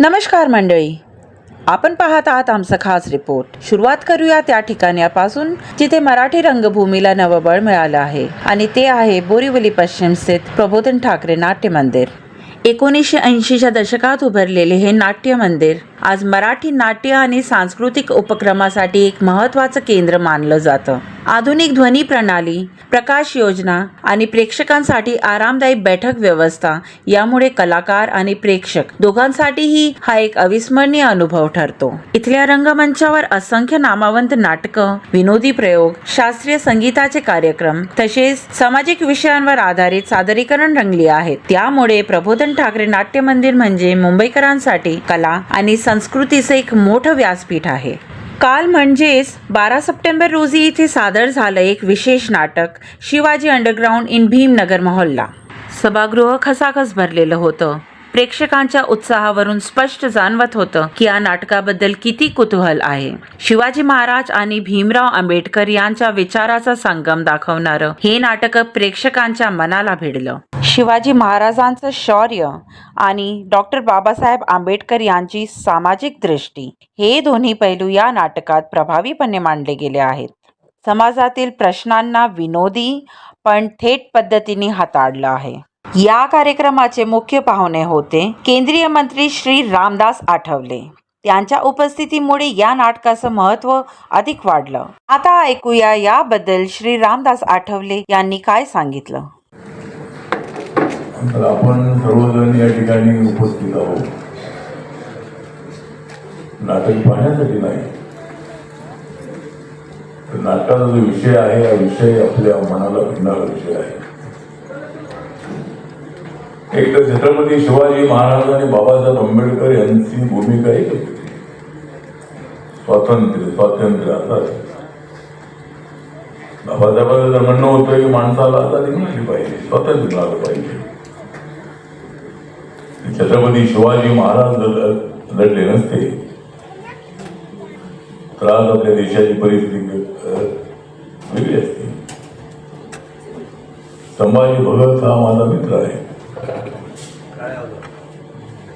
नमस्कार मंडळी. आपण पाहत आहात आमचा खास रिपोर्ट. सुरुवात करूया त्या ठिकाणापासून जिथे मराठी रंगभूमीला नवबळ मिळालं आहे. आणि ते आहे बोरिवली पश्चिम स्थित प्रबोधन ठाकरे नाट्य मंदिर एकोणीसशे ऐंशीच्या दशकात उभारलेले हे नाट्य मंदिर आज मराठी नाट्य आणि सांस्कृतिक उपक्रमासाठी एक महत्त्वाचं केंद्र मानलं जातं. आधुनिक ध्वनी प्रणाली प्रकाश योजना आणि प्रेक्षकांसाठी आरामदायी बैठक व्यवस्था यामुळे कलाकार आणि प्रेक्षक दोघांसाठीही हा एक अविस्मरणीय अनुभव ठरतो. इथल्या रंगमंचावर असंख्य नामावंत नाटकं विनोदी प्रयोग शास्त्रीय संगीताचे कार्यक्रम तसेच सामाजिक विषयांवर आधारित सादरीकरण रंगली आहेत. त्यामुळे प्रबोधन ठाकरे नाट्य मंदिर म्हणजे मुंबईकरांसाठी कला आणि संस्कृतीचं एक मोठं व्यासपीठ आहे. काल म्हणजेच बारा सप्टेंबर रोजी इथे सादर झालं एक विशेष नाटक शिवाजी अंडरग्राऊंड इन भीमनगर मोहल्ला. सभागृह खसाखस भरलेलं होतं. प्रेक्षकांच्या उत्साहावरून स्पष्ट जाणवत होतं की या नाटकाबद्दल किती कुतूहल आहे. शिवाजी महाराज आणि भीमराव आंबेडकर यांच्या विचाराचा संगम दाखवणारं हे नाटक प्रेक्षकांच्या मनाला भिडलं. शिवाजी महाराजांचं शौर्य आणि डॉक्टर बाबासाहेब आंबेडकर यांची सामाजिक दृष्टी हे दोन्ही पैलू या नाटकात प्रभावीपणे मांडले गेले आहेत. समाजातील प्रश्नांना विनोदी पण थेट पद्धतीने हाताळलं आहे. या कार्यक्रमाचे मुख्य पाहुणे होते केंद्रीय मंत्री श्री रामदास आठवले. त्यांच्या उपस्थितीमुळे या नाटकाचं महत्त्व अधिक वाढलं. आता ऐकूया याबद्दल श्री रामदास आठवले यांनी काय सांगितलं? आपण सर्वजण या ठिकाणी उपस्थित आहोत. नाटक पाहण्यासाठी नाही. तर नाटकाचा जो विषय आहे हा विषय आपल्या मनाला भिडणारा विषय आहे. एक तर छत्रपती शिवाजी महाराज आणि बाबासाहेब आंबेडकर यांची भूमिका एक स्वातंत्र्य स्वातंत्र्य आता बाबासाहेबांचं जर म्हणणं होतं की माणसाला आता निघाली पाहिजे स्वातंत्र्य मिळालं पाहिजे. छत्रपती शिवाजी महाराज जर लढले नसते तर आज आपल्या देशाची परिस्थिती वेगळी असते. संभाजी भगत हा माझा मित्र आहे.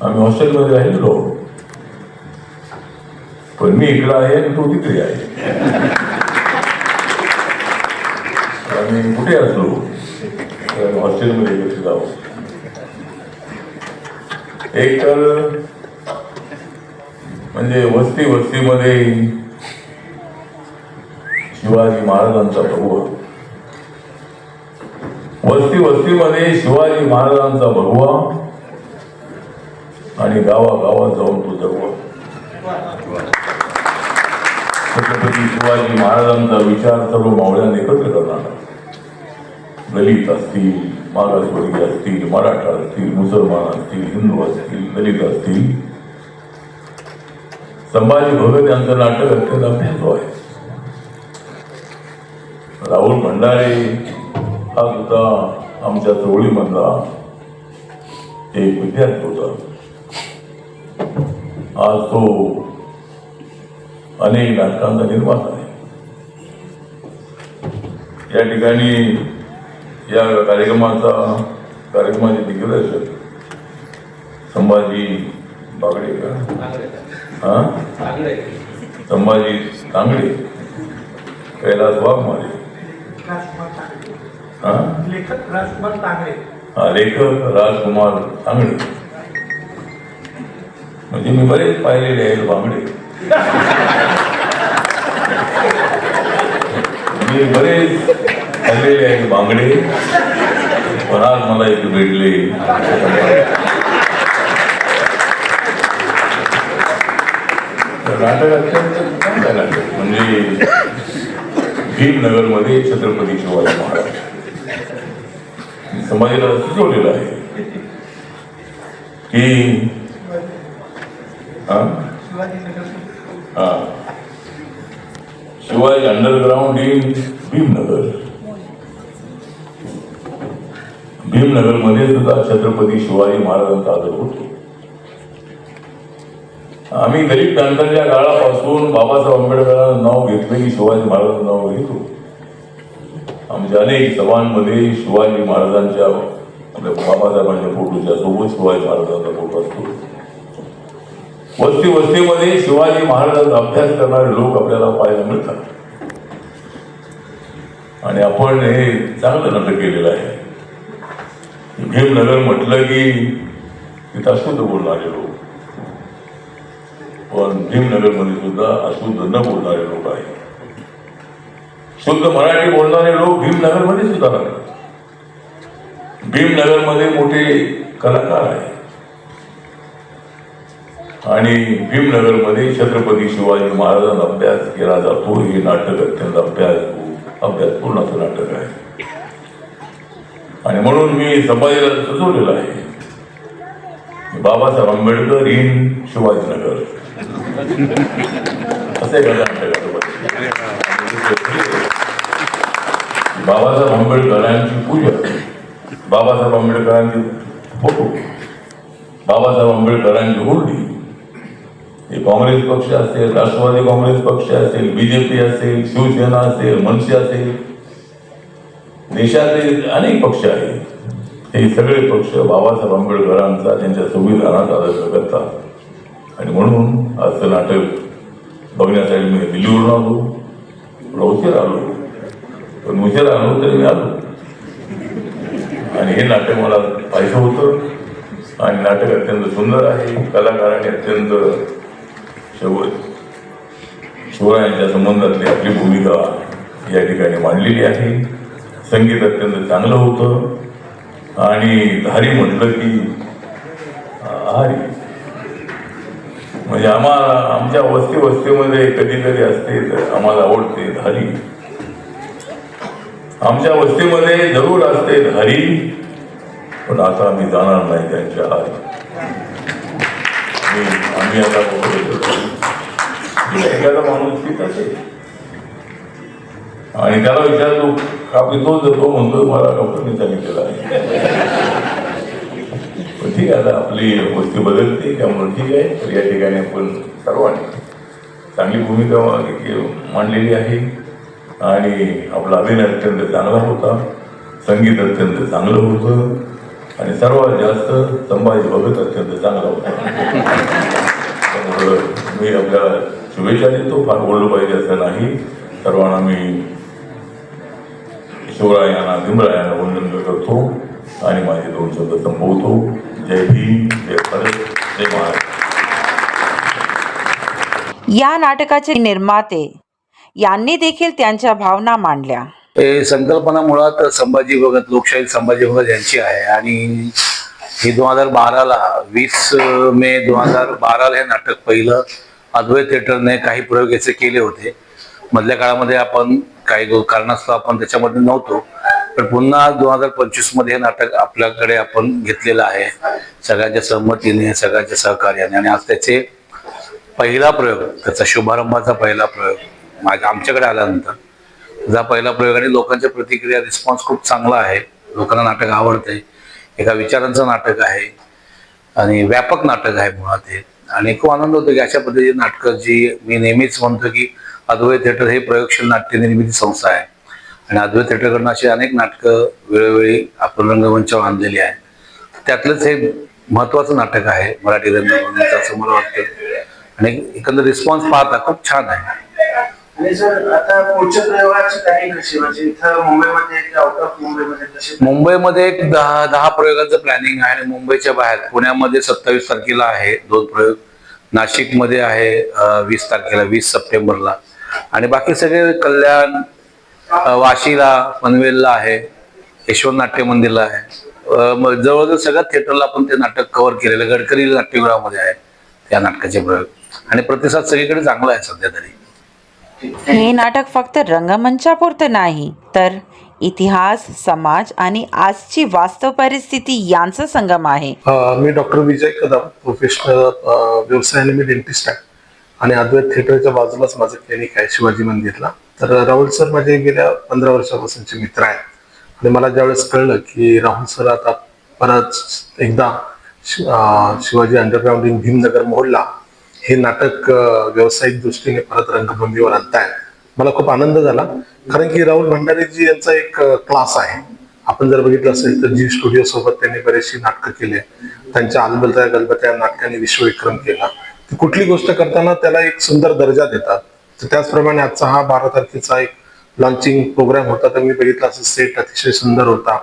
आम्ही हॉस्टेलमध्ये राहिलो पण मी इकडं आहे आणि तो तिकडे आहे. आम्ही कुठे असलो तर हॉस्टेलमध्ये एकत्र जाऊ एक तर म्हणजे वस्ती वस्तीमध्ये शिवाजी महाराजांचा भगवा वस्ती वस्तीमध्ये शिवाजी महाराजांचा भगवा. आणि गावागावात जाऊन तो जगवा. छत्रपती शिवाजी महाराजांचा विचार सर्व मावळ्यांना एकत्र करणार. दलित असतील मागासवर्गीय असतील मराठा असतील मुसलमान असतील हिंदू असतील दलित असतील. संभाजी भगत यांचं नाटक अत्यंत अभ्यासो आहे. राहुल भंडारे हा सुद्धा आमच्या चवळीमधला एक विद्यार्थी होता. आज तो अनेक नाटकांचा निर्माता आहे. या ठिकाणी या कार्यक्रमाचा कार्यक्रमाचे दिग्दर्शक संभाजी बागडे का हा? संभाजी तांगडे कैलास वाघमारे. हा? लेखक राजकुमार तांगडे म्हणजे मी बरेच पाहिलेले आहेत बांगडे मी बरेच पाहिलेले आहेत बांगडे पण आज मला एक भेटले. तर नाटक अत्यंत चांगलं नाटक. म्हणजे भीमनगरमध्ये छत्रपती शिवाजी महाराज. समाजाला सुचवलेलं आहे की शिवाजी अंडरग्राउंड इन भीमनगर. भीमनगरमध्ये सुद्धा छत्रपती शिवाजी महाराजांचा आदर होतो. आम्ही गरीब नंतरच्या काळापासून बाबासाहेब आंबेडकरांचं नाव घेतलं की शिवाजी महाराजांचं नाव घेतो. आमच्या अनेक सभांमध्ये शिवाजी महाराजांच्या आपल्या बाबासाहेबांच्या फोटोच्या सोबत शिवाजी महाराजांचा फोटो असतो. वस्ती वस्तीमध्ये शिवाजी महाराजांचा अभ्यास करणारे लोक आपल्याला पाहायला मिळतात. आणि आपण हे चांगलं नाटक केलेलं आहे. भीमनगर म्हटलं की तिथं अशुद्ध बोलणारे लोक. पण भीमनगरमध्ये सुद्धा अशुद्ध न बोलणारे लोक आहेत. शुद्ध मराठी बोलणारे लोक भीमनगरमध्ये सुद्धा राहतात भीमनगरमध्ये मोठे कलाकार आहेत. आणि भीमनगरमध्ये छत्रपती शिवाजी महाराजांचा अभ्यास केला जातो. हे नाटक अत्यंत अभ्यास अभ्यासपूर्ण असं नाटक आहे. आणि म्हणून मी संभाजीला सुचवलेलं आहे. बाबासाहेब आंबेडकर इन शिवाजीनगर. असं एखादं नाटक बाबासाहेब आंबेडकरांची पूजा. बाबासाहेब आंबेडकरांचे फोटो. बाबासाहेब आंबेडकरांची हुरडी हे काँग्रेस पक्ष असेल राष्ट्रवादी काँग्रेस पक्ष असेल बीजेपी असेल शिवसेना असेल मनसे असेल देशातले अनेक पक्ष आहेत. हे सगळे पक्ष बाबासाहेब आंबेडकरांचा त्यांच्या संविधानात आदर्श करतात. आणि म्हणून असं नाटक बघण्यासाठी मी दिल्लीवरून आलो. थोडा उशीर आलो. पण उशीर आलो तरी मी आलो. आणि हे नाटक मला पाहिजे होतं. आणि नाटक अत्यंत सुंदर आहे. कलाकारांनी अत्यंत शेवट शिवरायांच्या संबंधातली आपली भूमिका या ठिकाणी मांडलेली आहे. संगीत अत्यंत चांगलं होतं. आणि धारी म्हटलं की आहारी म्हणजे आम्हाला आमच्या वस्ती वस्तीमध्ये कधीतरी असते तर आम्हाला आवडते धारी आमच्या वस्तीमध्ये जरूर असते धारी पण आता आम्ही जाणार नाही त्यांच्या आत आम्ही- आम्ही आता एखादा माणूस ठीक असेल. आणि त्याला विचारतो का पितो तो म्हणतो मला डॉक्टरने सांगितलेलं आहे. पण ठीक आहे आता आपली वस्ती बदलते त्यामुळे ठीक आहे. तर या ठिकाणी आपण सर्वांनी चांगली भूमिका मांडलेली आहे. आणि आपला अभिनय अत्यंत चांगला होता. संगीत अत्यंत चांगलं होतं. आणि सर्वात जास्त संभाजी भगत अत्यंत चांगला होता. त्यामुळं मी आपल्या शुभेच्छा देतो. फार बोललं पाहिजे असं नाही. सर्वांना मी शिवरायांना भीमरायांना वंदन करतो आणि माझे दोन शब्द संपवतो. जय भीम जय भारत जय महाराष्ट्र. या नाटकाचे निर्माते यांनी देखील त्यांच्या भावना मांडल्या. हे संकल्पना मुळात संभाजी भगत लोकशाही संभाजी भगत यांची आहे आणि ही दोन हजार बाराला वीस मे दोन हजार बाराला हे नाटक पहिलं अद्वैत थिएटरने काही प्रयोग याचे केले होते. मधल्या काळामध्ये आपण काही कारणास्तव आपण त्याच्यामध्ये नव्हतो. पण पुन्हा दोन हजार पंचवीसमध्ये हे नाटक आपल्याकडे आपण घेतलेलं आहे. सगळ्यांच्या सहमतीने सगळ्यांच्या सहकार्याने. आणि आज त्याचे पहिला प्रयोग त्याचा शुभारंभाचा पहिला प्रयोग माझ्या आमच्याकडे आल्यानंतर. जा पहिला प्रयोग आणि लोकांच्या प्रतिक्रिया रिस्पॉन्स खूप चांगला आहे. लोकांना नाटक आवडते एका विचारांचं नाटक आहे. आणि व्यापक नाटक आहे मुळात हे. आणि खूप आनंद होतो की अशा पद्धतीची नाटकं जी मी नेहमीच म्हणतो की अद्वैत थिएटर हे प्रयोगशील नाट्य निर्मिती संस्था आहे. आणि अद्वैत थिएटरकडनं अशी अनेक नाटकं वेळोवेळी आपण रंगमंचावर आणलेली आहे त्यातलंच हे महत्वाचं नाटक आहे मराठी रंगभूमीचं असं मला वाटतं. आणि एकंदर रिस्पॉन्स पाहता खूप छान आहे. आणि सर आता पुढच्या प्रयोगाची कशी? म्हणजे इथं मुंबईमध्ये की आउट ऑफ मुंबईमध्ये कशी? मुंबईमध्ये एक दहा दहा प्रयोगांचं प्लॅनिंग आहे आणि मुंबईच्या बाहेर. पुण्यामध्ये सत्तावीस तारखेला आहे दोन प्रयोग. नाशिकमध्ये आहे वीस तारखेला वीस सप्टेंबरला. आणि बाकी सगळे कल्याण वाशीला पनवेलला आहे. यशवंत नाट्य मंदिरला आहे. मग जवळजवळ सगळ्या थिएटरला आपण ते नाटक कव्हर केलेलं गडकरी नाट्यगृहामध्ये आहे त्या नाटकाचे प्रयोग. आणि प्रतिसाद सगळीकडे चांगला आहे सध्या तरी. हे नाटक फक्त रंगमंचापुरतं नाही तर इतिहास समाज आणि आजची वास्तव परिस्थिती यांचा संगम आहे. मी डॉक्टर विजय कदम प्रोफेशनल व्यवसायाने मी डेंटिस्ट आहे. आणि अद्वैत थिएटरच्या बाजूलाच माझं क्लिनिक आहे शिवाजी मंदिरला. तर राहुल सर माझे गेल्या पंधरा वर्षापासूनचे मित्र आहेत. आणि मला ज्यावेळेस कळलं की राहुल सर आता परत एकदा शिवाजी अंडरग्राऊंड इन भीमनगर मोहल्ला हे नाटक व्यावसायिक दृष्टीने परत रंगभूमीवर आणताय. मला खूप आनंद झाला. कारण की राहुल भंडारीजी यांचा एक क्लास आहे. आपण जर बघितलं असेल तर जी स्टुडिओ सोबत त्यांनी बरेचशी नाटकं केले त्यांच्या अलबलत्या गलबत्या या नाटकाने विश्वविक्रम केला. ती कुठली गोष्ट करताना त्याला एक सुंदर दर्जा देतात. तर त्याचप्रमाणे आजचा हा बारा तारखेचा एक लॉन्चिंग प्रोग्राम होता. तर मी बघितला असं सेट अतिशय सुंदर होता.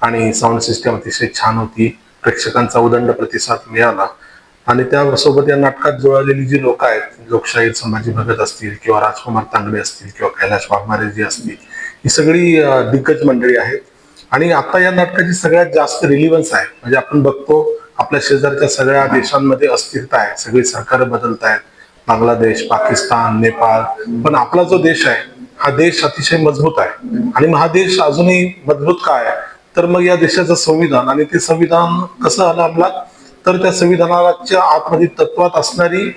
आणि साऊंड सिस्टम अतिशय छान होती. प्रेक्षकांचा उदंड प्रतिसाद मिळाला. आणि त्यासोबत या नाटकात जुळलेली जी लोक आहेत लोकशाहीर संभाजी भगत असतील किंवा राजकुमार तांगडे असतील किंवा कैलाश वाघमारेजी असतील ही सगळी दिग्गज मंडळी आहेत. आणि आता या नाटकाची सगळ्यात जास्त रिलिव्हन्स आहे. म्हणजे आपण बघतो आपल्या शेजारच्या सगळ्या देशांमध्ये अस्थिरता आहे. सगळी सरकार बदलत आहेत बांगलादेश पाकिस्तान नेपाळ. पण आपला जो देश आहे हा देश अतिशय मजबूत आहे. आणि मग हा देश अजूनही मजबूत काय आहे? तर मग या देशाचं संविधान आणि ते संविधान कसं आलं अंमलात? तर त्या संविधानाच्या आतमध्ये तत्वात असणारी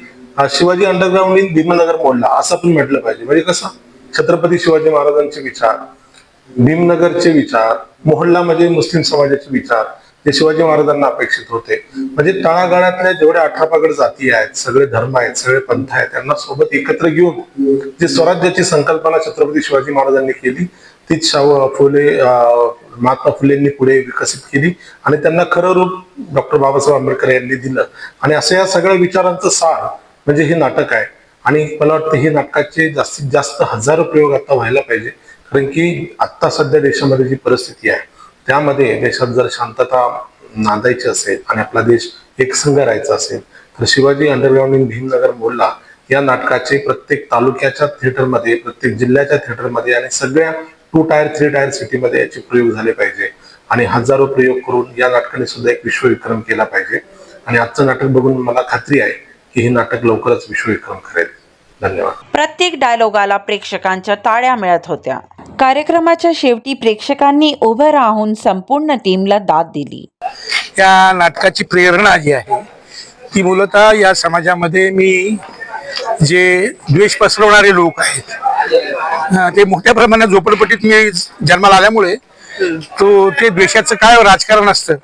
शिवाजी अंडरग्राऊंड इन भीमनगर मोडला असं आपण म्हटलं पाहिजे. म्हणजे कसं? छत्रपती शिवाजी महाराजांचे विचार भीमनगरचे विचार मोहल्ला म्हणजे मुस्लिम समाजाचे विचार ते शिवाजी महाराजांना अपेक्षित होते. म्हणजे तळागाळातल्या जेवढ्या अठरापागड जाती आहेत सगळे धर्म आहेत सगळे पंथ आहेत त्यांना सोबत एकत्र घेऊन जे स्वराज्याची संकल्पना छत्रपती शिवाजी महाराजांनी केली तीच शाहू फुले महात्मा फुलेंनी पुढे विकसित केली आणि त्यांना खरं रूप डॉक्टर बाबासाहेब आंबेडकर यांनी दिलं. आणि असं या सगळ्या विचारांचं सार म्हणजे हे नाटक आहे. आणि मला वाटतं हे नाटकाचे जास्तीत जास्त हजारो प्रयोग आता व्हायला पाहिजे. कारण की आत्ता सध्या देशामध्ये जी परिस्थिती आहे त्यामध्ये देशात जर शांतता नांदायची असेल आणि आपला देश एकसंघ राहायचा असेल तर शिवाजी अंडरग्राऊंड इन भीमनगर मोडला या नाटकाचे प्रत्येक तालुक्याच्या थिएटरमध्ये प्रत्येक जिल्ह्याच्या थिएटरमध्ये आणि सगळ्या टू टायर थ्री टायर सिटीमध्ये याचे प्रयोग झाले पाहिजे. आणि हजारो प्रयोग करून या नाटकाने सुद्धा एक विश्वविक्रम केला पाहिजे. आणि आजचं नाटक बघून मला खात्री आहे की हे नाटक लवकरच विश्वविक्रम करेल. धन्यवाद. प्रत्येक डायलॉगाला प्रेक्षकांच्या टाळ्या मिळत होत्या. कार्यक्रमाच्या शेवटी प्रेक्षकांनी उभं राहून संपूर्ण टीमला दाद दिली. या नाटकाची प्रेरणा जी आहे. ती मूलतः या समाजामध्ये मी जे द्वेष पसरवणारे लोक आहेत ते मोठ्या प्रमाणात झोपडपट्टीत मी जन्माला आल्यामुळे तो ते द्वेषाचं काय राजकारण असतं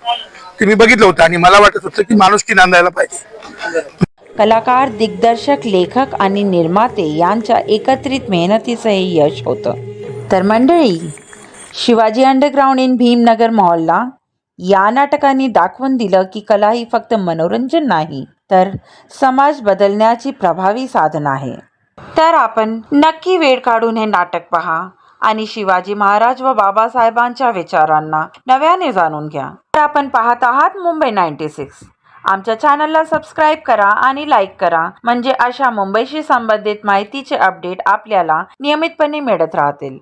ते मी बघितलं होतं आणि मला वाटत होतं की माणूस की नांदायला पाहिजे. कलाकार दिग्दर्शक लेखक आणि निर्माते यांच्या एकत्रित मेहनतीचं हे यश होतं. तर मंडळी शिवाजी अंडरग्राऊंड इन भीमनगर मॉलला या नाटकांनी दाखवून दिलं की कला ही फक्त मनोरंजन नाही तर समाज बदलण्याची प्रभावी साधन आहे. तर आपण नक्की वेळ काढून हे नाटक पहा आणि शिवाजी महाराज व बाबासाहेबांच्या विचारांना नव्याने जाणून घ्या. तर आपण पाहत आहात मुंबई नाईन्टी सिक्स. आमच्या चॅनलला सबस्क्राईब करा आणि लाईक करा. म्हणजे अशा मुंबईशी संबंधित माहितीचे अपडेट आपल्याला नियमितपणे मिळत राहतील.